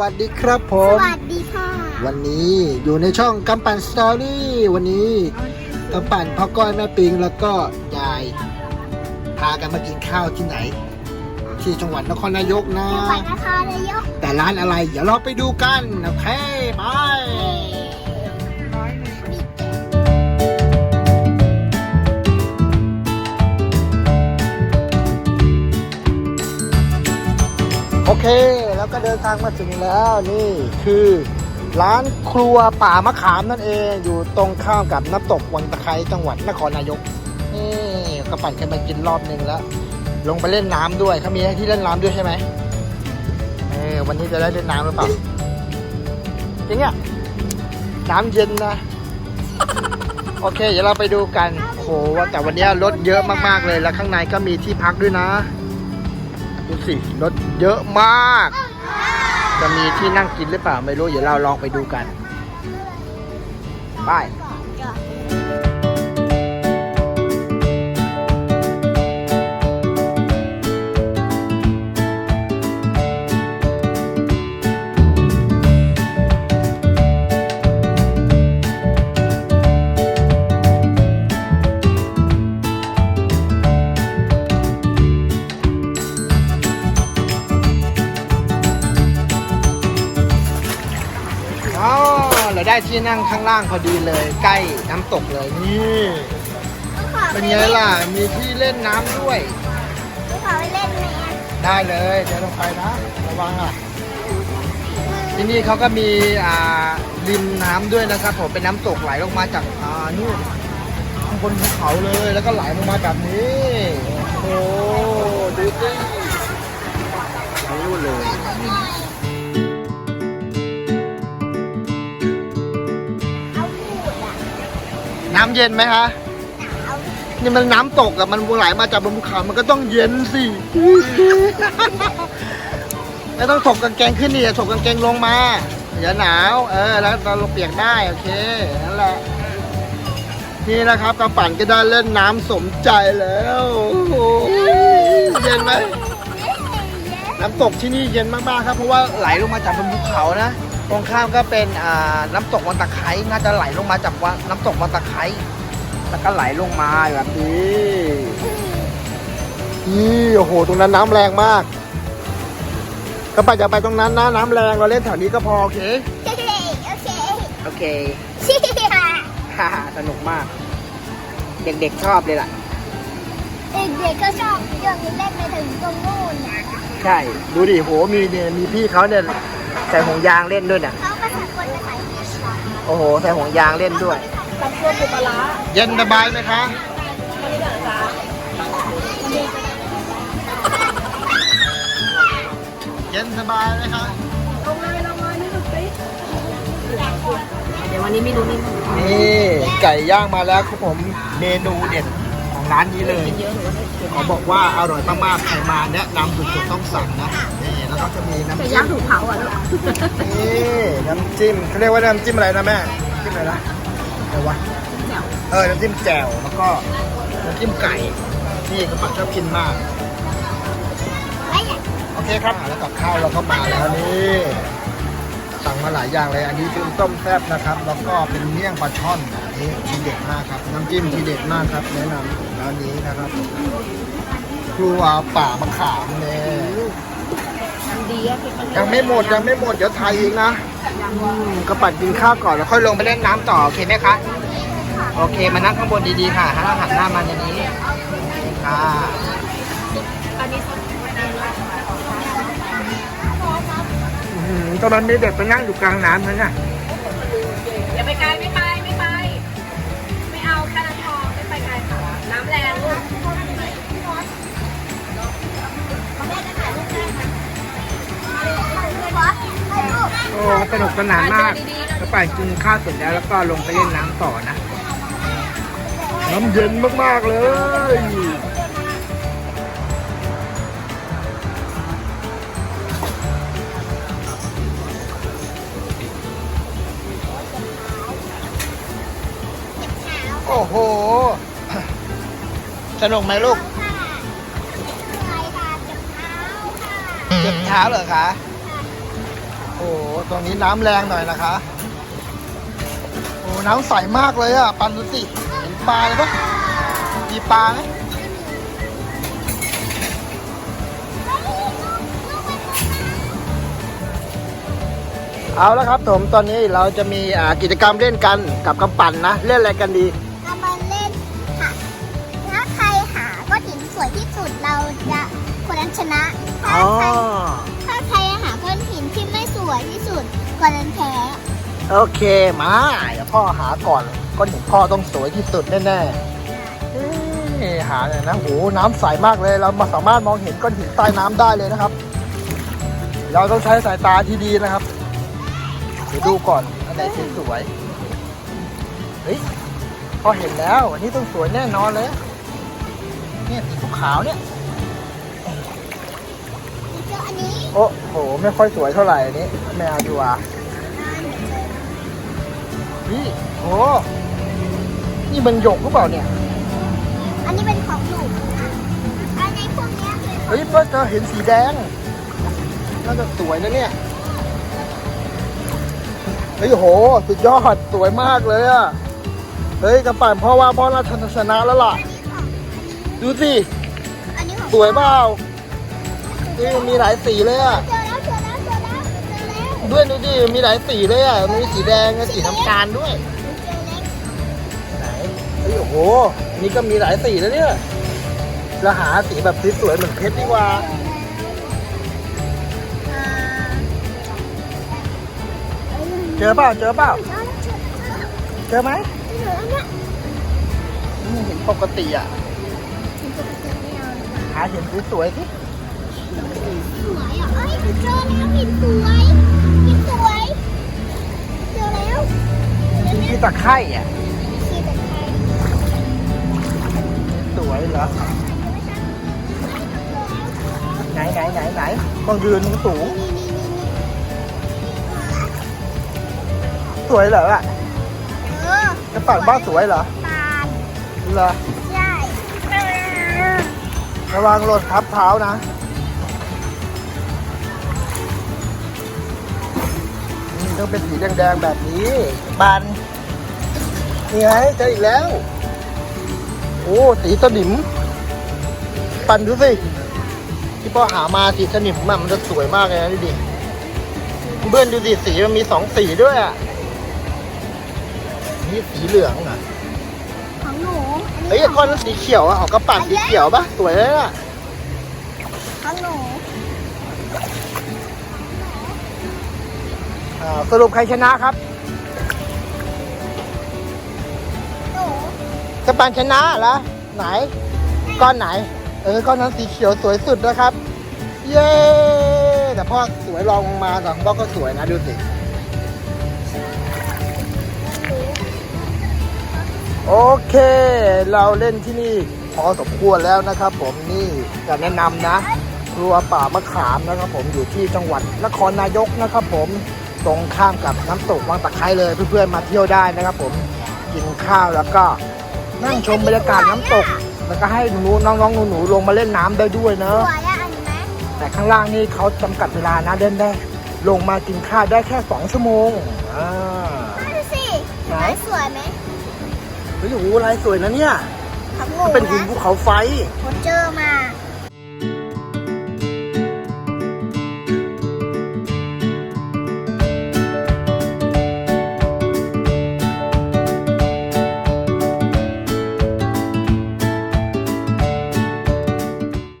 วัสดีครับผสมวัสดีค่ะ วันนี้อยู่ในช่องกำปั่นสตอรี่วันนี้กำปั่นพ่อก้อยแม่ปิงแล้วก็ยาย พากันมากินข้าวที่ไหน ที่จังหวัดนครนายกนะจังหวัดนครนายก แต่ร้านอะไร เดี๋ยวเราไปดูกัน โอเค ไป เคแล้วก็เดินทางมาถึงแล้วนี่คือร้านครัวป่ามะขามนั่นเองอยู่ตรงข้ามกับน้ำตกวังตะไคร้จังหวัดนครนายกนี่กระปั่นกันไปกินรอบหนึ่งแล้ว ลงไปเล่นน้ำด้วยเขามีให้ที่เล่นน้ำด้วยใช่ไหมเออวันนี้จะได้เล่นน้ำหรือเปล่าจริงอะน้ำเย็นนะ โอเค เดี๋ยวเราไปดูกันโอ้โหว่าแต่วันนี้รถเยอะมากๆเลยแล้วข้างในก็มีที่พักด้วยนะ ดูสิรถเยอะมาก จะมีที่นั่งกินหรือเปล่าไม่รู้ เดี๋ยวเราลองไปดูกัน ไป ที่นั่งข้างล่างพอดีเลย ใกล้น้ำตกเลยนี่เป็นไงล่ะมีที่เล่นน้ำด้วยลูขอไปเล่นไหมอะได้เลยเดี๋ยวลงไปนะระวังอะที่นี่เขาก็มีอ่าริมน้ำด้วยนะครับผมเป็นน้ำตกไหลลงมาจากอ่านู่นข้างบนภูเขาเลยแล้วก็ไหลลงมาแบบนี้โอ้ดูสินู่นเลยำเย็นไหมคะเอานี่มันน้ำตกอะมันไหลมาจากบนภูเขามันก็ต้องเย็นสิไม่ต้องถกกางเกงขึ้นดิถกกางเกงลงมาอย่าหนาว เออ แล้วเราเปียกได้ โอเคนั่นแหละ นี่นะครับกระปั่นก็ได้เล่นน้ำสมใจแล้วโอ้โหเย็นไหมน้ำตกที่นี่เย็นมากๆครับ เพราะว่าไหลลงมาจากบนภูเขานะ ตรงข้ามก็เป็นอ่าน้ำตกวังตะไคร้น่าจะไหลลงมาจากวังน้ำตกวังตะไคร้แล้วก็ไหลลงมาแบบนี้นี่โอ้โห ตรงนั้นน้ำแรงมากกระปั่นอย่าไปตรงนั้นนะน้ำแรงเราเล่นแถวนี้ก็พอโอเคโอเคโอเคชิฮ่าฮ่าสนุกมาก เด็กๆชอบเลยล่ะเด็กๆก็ชอบเรื่องนี้เล่นไปถึงตรงนู่นน่ะใช่ ดูดิโหมีเนี่ยมีพี่เขาเนี่ย ใส่ห่วงยางเล่นด้วยน่ะเขาก็สะกดภาษาอังกฤษเหรอโอ้โห ใส่ห่วงยางเล่นด้วย ตำรวจปูปลาเย็นสบายไหมคะเย็นสบายไหมคะเดี๋ยววันนี้ไม่รู้นี่นี่ ไก่ย่างมาแล้วครับผม เมนูเด็ดของ ร้านนี้เลยเยอะหรือว่าเขาบอกว่าอร่อยมากๆ ใครมาแนะนำสุดๆต้องสั่งนะ นี่แล้วก็จะมีน้ำไก่จิ้ย่างมถูกเผาอะลูกนี่น้ำจิ้มเขาเรียกว่าน้ำจิ้มอะไรนะแม่จิ้มอะไรนะอะไรวะเออน้ำจิ้มแจ่วแล้วก็น้ำจิ้มไก่นี่กระปักชอบกินมากไม่อยากโอเคครับแล้วกับข้าวเราก็มาแล้วนี่สั่งมาหลายอย่างเลย อันนี้คือต้มแซ่บนะครับ แล้วก็เป็นเมี่ยงปลาช่อนอันนี้ทีเด็ดมากครับน้ำจิ้มทีเด็ดมากครับแนะนำร้านนี้นะครับครัวป่ามะขามเนี่ยดีอะเป็นมันยังไม่หมดยังไม่หมดเดี๋ยวไทยอีกนะอืมกระปัดกินข้าวก่อนแล้วค่อยลงไปเล่นน้ำต่อโอเคไหมคะโอเคมานั่งข้างบนดีๆค่ะหันหันหน้ามาอย่างนี้ค่ะอันนี้อื้อหือตอนนั้นมีเด็กไปนั่งอยู่กลางน้ำนั่นน่ะ โอ้สนุกสนานมากกระปัดกินข้าวเสร็จแล้วแล้วก็ลงไปเล่นน้ำต่อนะน้ำเย็นมากๆเลยโอ้โห สนุกไหมลูกอะไรค่ะเจ็บเท้าค่ะเจ็บเท้าเหรอคะโอ้โห ตรงนี้น้ำแรงหน่อยนะคะ โอ้ น้ำใสมากเลยอะ ปันดูสิ เห็นปลาเลยปะมีปลาไหมเอาแล้วครับผมตอนนี้เราจะมีอ่ากิจกรรมเล่นกันกับกำปั่นนะ เล่นอะไรกันดีเอามาเล่นค่ะถ้าใครหาก้อนหินสวยที่สุดเราจะคนนั้นชนะถ้าอ๋อใครถ้าใคร โอเคมาเดี๋ยวพ่อหาก่อนก้อนหินพ่อต้องสวยที่สุดแน่ๆเอ้ยหาหน่อยนะโหน้ำใสมากเลยเรามาสามารถมองเห็นก้อนหินใต้น้ำได้เลยนะครับ เราต้องใช้สายตาที่ดีนะครับเดี๋ยวดูก่อนอันไหนที่สวยเฮ้ยพอเห็นแล้วอันนี้ต้องสวยแน่นอนเลยเนี่ยสีขาวๆเนี่ย เจออันนี้ โอ้โห ไม่ค่อยสวยเท่าไหร่อันนี้ไม่เอาดีกว่า นี่โอ้นี่มันหยกหรือเปล่าเนี่ย อันนี้เป็นของหนูนะอันนี้พวกเนี้ยเป็นเฮ้ยเพื่อจะเห็นสีแดง น่าจะสวยนะเนี่ย เฮ้ยโห สุดยอด สวยมากเลยอะเฮ้ยกระปั่นพ่อว่าพ่อน่าจะชนะแล้วล่ะ ดูสิ อันนี้ของสวยเปล่านี่มันมีหลายสีเลยอะเจ ด้วยดูดิมีหลายสีเลยอะมีสีแดงกับสีน้ำตาลด้วยไหนเฮ้ยโอ้โหนี่ก็มีหลายสีแล้วเนี่ยจะหาสีแบบสวยๆเหมือนเพชรดีกว่าเจอเปล่าเจอเปล่าเจอไหมเจอเนี่ยเห็นปกติอะเหาเห็นสวยๆสิสวยอะเอ้ยเจอแล้วหินสวยหินสวย ที่ตะไคร่อะชีแต่ไทยสวยเหรอ ไหนไหนไหนไหนต้องยืนสูงนี่นี่นี่นี่สวยเหรออะเออกระเป๋าบ้านสวยเหรอตาลเหรอ ใช่ ระวังรถทับเท้านะ ต้องเป็นสีแดงๆแบบนี้บันนี่ไงเจออีกแล้ว โอ้สีสนิม ปันดูสิที่พ่อหามาสีสนิมอะมันจะสวยมากเลยนะดูดิเพื่อนดูดิสีมันมีสองสีด้วยอะนี่สีเหลืองอะของหนูเฮ้ยก้อนนั้นสีเขียวอะออกกระปัดสีเขียวปะสวยเลยอะของหนู สรุปใครชนะครับหนูกระปันชนะเหรอไหน ก้อนไหน เออ ก้อนนั้นสีเขียวสวยสุดนะครับ เย้ แต่พ่อสวยรองมาแต่ของพ่อก็สวยนะดูสิ โอเค เราเล่นที่นี่พอสมควรแล้วนะครับ ผมนี่จะแนะนำนะครัวป่ามะขามนะครับ ผมอยู่ที่จังหวัดนครนายกนะครับ ผม ตรงข้ามกับน้ำตกวังตะไคร้เลยเพื่อนๆมาเที่ยวได้นะครับผมกินข้าวแล้วก็นั่งชมบรรยากาศน้ำตก แล้วก็ให้หนูน้องๆหนูๆลงมาเล่นน้ำได้ด้วยสเนอะวยอะอันนี้ไหมแต่ข้างล่างนี่เขาจำกัดเวลานะเล่นได้ ลงมากินข้าวได้แค่สองชั่วโมงอ่าดูสิไหนสวยไหมเฮ้ยโอ้โหลายสวยนะเนี่ยของหนูมันเป็นหินนะภูเขาไฟผมเจอมา